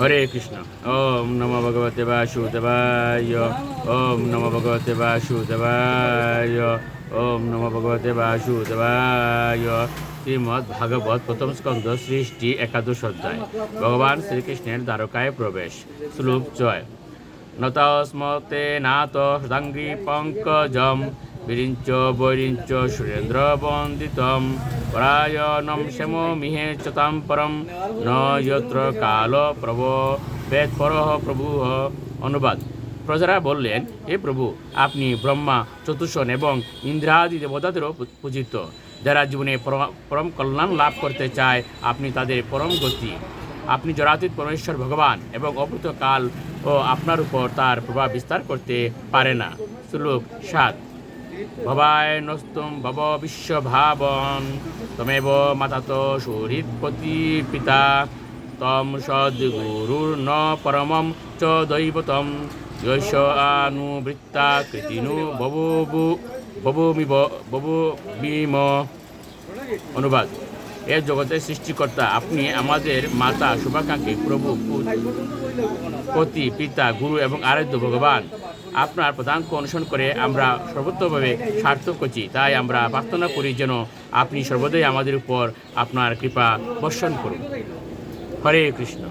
হরে কৃষ্ণ। ওম নম ভগবতে বাসুদেবায়। ওম নম ভগবতে বাসুদেবায়। ওম নম ভগবতে বাসুদেবায়। শ্রীমদ্ ভাগবত প্রথম স্কন্ধ, সৃষ্টি, একাদশ অধ্যায়। ভগবান শ্রীকৃষ্ণের দ্বারকায় প্রবেশ। শ্লোক জয় নতস্মতে নাত হৃদাঙ্গি পঙ্কজম বিরিঞ্চ, বৈরিঞ্চ, সুরেন্দ্র বন্দিতম। পরায়ণম শ্যাম মিহে চতাম পরম। কাল প্রভ, বেদ পরহ প্রভু অনুবাদ। প্রজারা বললেন, হে প্রভু, আপনি ব্রহ্মা, চতুষণ এবং ইন্দ্রাদি দেবতাদেরও পূজিত। যারা জীবনে পর- পরম কল্যাণ লাভ করতে চায়, আপনি তাদের পরম গতি। আপনি জরাতীত পরমেশ্বর ভগবান এবং অভূত কাল ও আপনার উপর তার প্রভাব বিস্তার করতে পারে না। শ্লোক সাত। ভবায় নস্তুম ভব বিশ্বভাবন, তমেব মাতাত সুহৃৎপতি পিতা, তম সদ্গুরুর ন পরমম চ দৈবতম। যশ আনুবৃত্তা কৃতিনু ববু ববুমিব ববুমিম অনুবাদ। এ জগতের সৃষ্টিকর্তা, আপনি আমাদের মাতা, শুভাকাঙ্ক্ষী, প্রভু পতি, পিতা, গুরু এবং আরাধ্য ভগবান। আপনার পদাঙ্ক অনুসরণ করে আমরা সর্বোত্তভাবে সার্থক করছি। তাই আমরা প্রার্থনা করি যেন আপনি সর্বদাই আমাদের উপর আপনার কৃপা বর্ষণ করুন। হরে কৃষ্ণ।